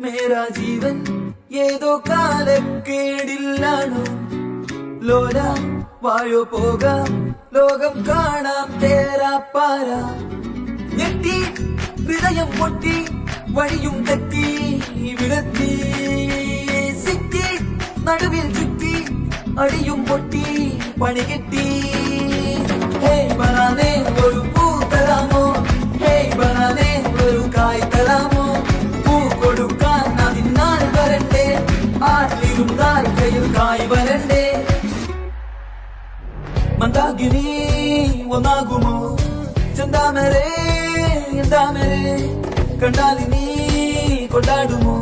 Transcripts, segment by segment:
മേരാ ജീവൻ ഏതോ കാലക്കേടില്ലാണോ ലോല വായോ പോകാം ലോകം കാണാം തേരാ പാര. ഞെട്ടി ഹൃദയം പൊട്ടി വഴിയും തെറ്റി വിടത്തി സിറ്റി നടുവിൽ ചുറ്റി അടിയും പൊട്ടി പണി കെട്ടി. ಒಂದಾಗಿರಿ ಒಂದಾಗುಮು ಚಂದ ಮೇರೆ ಎಂದ ಮೇರೆ ಕಂಡಾಲಿ ನೀ ಕೊಂಡಾಡುಮು.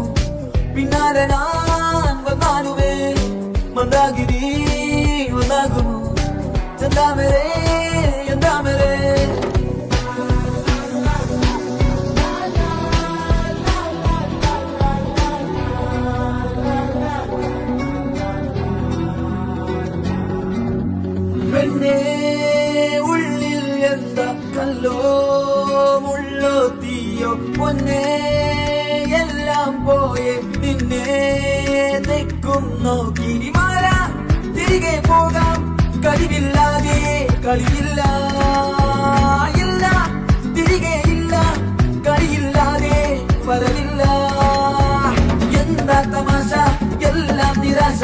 ಪಿನ್ನಾಲೆ ನಾನ್ ಒಂದಾನುವೆ ಮಂದಾಗಿರಿ ಒಂದಾಗುಮು ಚಂದ ಮೇರೇ നിന്റെ ഉള്ളിൽ എന്താ കല്ലോ? മുള്ളോ തീയോ? പൊന്നേ എല്ലാം പോയെ നിന്നെ തെക്കുന്നോ കിരിമാല തിരികെ പോകാം. കഴിവില്ലാതെ കളിയില്ല ഇല്ല തിരികെ ഇല്ല. കളിയില്ലാതെ വരവില്ല എന്താ തമാശ? എല്ലാം നിരാശ.